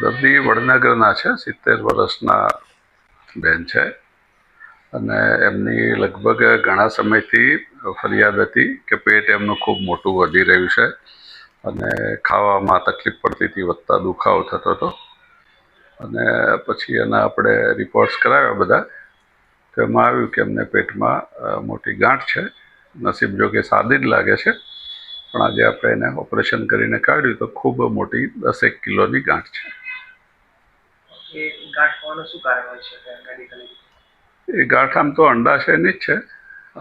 દર્દી વડનગરના છે, સિત્તેર વર્ષના બેન છે. અને એમની લગભગ ઘણા સમયથી ફરિયાદ હતી કે પેટ એમનું ખૂબ મોટું વધી રહ્યું છે અને ખાવામાં તકલીફ પડતી હતી, વધતા દુખાવો થતો હતો. અને પછી એના આપણે રિપોર્ટ્સ કરાવ્યા બધા. તો એમાં આવ્યું કે એમને પેટમાં મોટી ગાંઠ છે. નસીબ જો કે સાદી જ લાગે છે. પણ આજે આપણે એને ઓપરેશન કરીને કાઢ્યું તો ખૂબ મોટી દસેક કિલોની ગાંઠ છે. એ ગાંઠ હોવાનું શું કારણ હોય છે મેડિકલી એ? ગાંઠ આમ તો અંડાશયની જ છે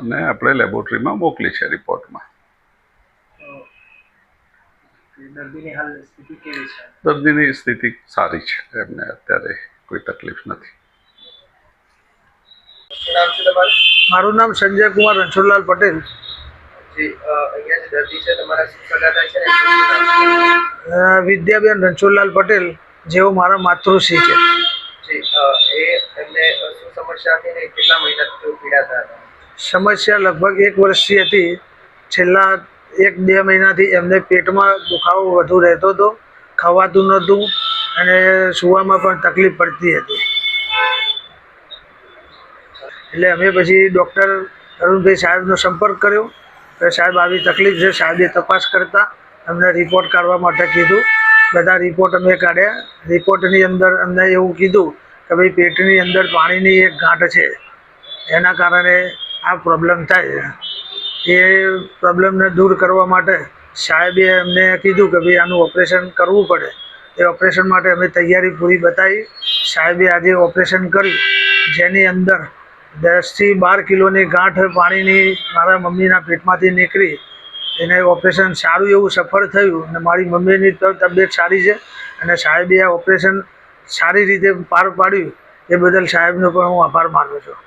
અને આપણે લેબોરેટરીમાં મોકલી છે રિપોર્ટમાં. દર્દીની સ્થિતિ સારી છે એમને અત્યારે કોઈ તકલીફ નથી. શું નામ છે તમારું? મારું નામ સંજય કુમાર રણછોડલાલ પટેલ. વિદ્યાબેન રણછોડલાલ પટેલ. જેઓ મારા માતૃશ્રી છે. સમસ્યા લગભગ એક વર્ષથી હતી. છેલ્લા એક બે મહિનાથી એમને પેટમાં દુખાવો વધુ રહેતો હતો ખવાતું નહોતું અને સૂવામાં પણ તકલીફ પડતી હતી. એટલે અમે પછી ડૉક્ટર અરુણભાઈ સાહેબનો સંપર્ક કર્યો. કે સાહેબ આવી તકલીફ છે સાહેબે તપાસ કરતા અમને રિપોર્ટ કાઢવા માટે કીધું. બધા રિપોર્ટ અમે કાઢ્યા. રિપોર્ટની અંદર અમને એવું કીધું કે ભાઈ પેટની અંદર પાણીની એક ગાંઠ છે. એના કારણે આ પ્રોબ્લેમ થાય. એ પ્રોબ્લેમને દૂર કરવા માટે સાહેબે અમને કીધું કે ભાઈ આનું ઓપરેશન કરવું પડે. એ ઓપરેશન માટે અમે તૈયારી પૂરી બતાવી. સાહેબે આજે ઓપરેશન કર્યું. જેની અંદર દસથી બાર કિલોની ગાંઠ પાણીની મારા મમ્મીના પેટમાંથી નીકળી. એને ઓપરેશન સારું એવું સફળ થયું અને મારી મમ્મીની તબિયત સારી છે અને સાહેબે આ ઓપરેશન સારી રીતે પાર પાડ્યું એ બદલ સાહેબનો પણ હું આભાર માનું છું.